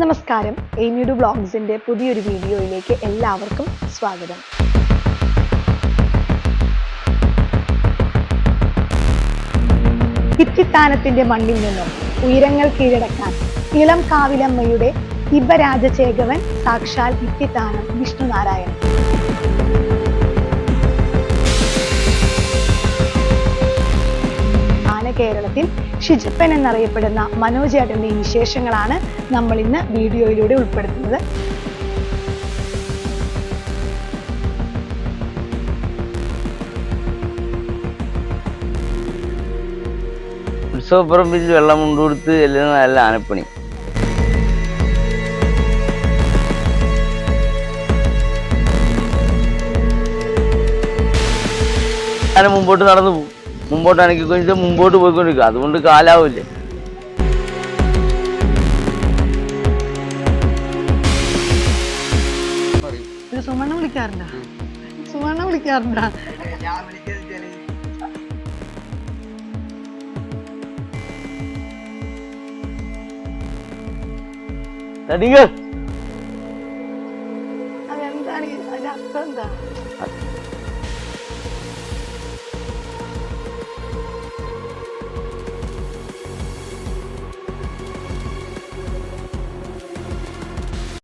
നമസ്കാരം. എയ്മിയുടെ ബ്ലോഗ്സിന്റെ പുതിയൊരു വീഡിയോയിലേക്ക് എല്ലാവർക്കും സ്വാഗതം. ഇത്തിത്താനത്തിന്റെ മണ്ണിൽ നിന്നും ഉയരങ്ങൾ കീഴടക്കാൻ ഇളം കാവിലമ്മയുടെ ഹിബരാജചേകവൻ സാക്ഷാൽ ഇത്തിത്താനം വിഷ്ണുനാരായണൻ. കേരളത്തിൽ ഷിജപ്പൻ എന്നറിയപ്പെടുന്ന മനോജ് ഏട്ടന്റെ വിശേഷങ്ങളാണ് നമ്മൾ ഇന്ന് വീഡിയോയിലൂടെ ഉൾപ്പെടുത്തുന്നത്. ഉത്സവപ്പറമ്പിൽ വെള്ളം കൊണ്ടുകൊടുത്ത് എല്ലാം നല്ല ആനപ്പണി. ആന മുമ്പോട്ട് നടന്നു പോകും. മുമ്പോട്ട് അനക്കിക്കൊണ്ടിട്ട് മുമ്പോട്ട് പോയിക്കൊണ്ടിരിക്കുക അതുകൊണ്ട് കാലാവില്ലേ? സുമണ്ണ വിളിക്കാറുണ്ടോ? സുമണ്ണ വിളിക്കാറുണ്ടോ? തടികൾ അതെന്താണ്? അർത്ഥം എന്താ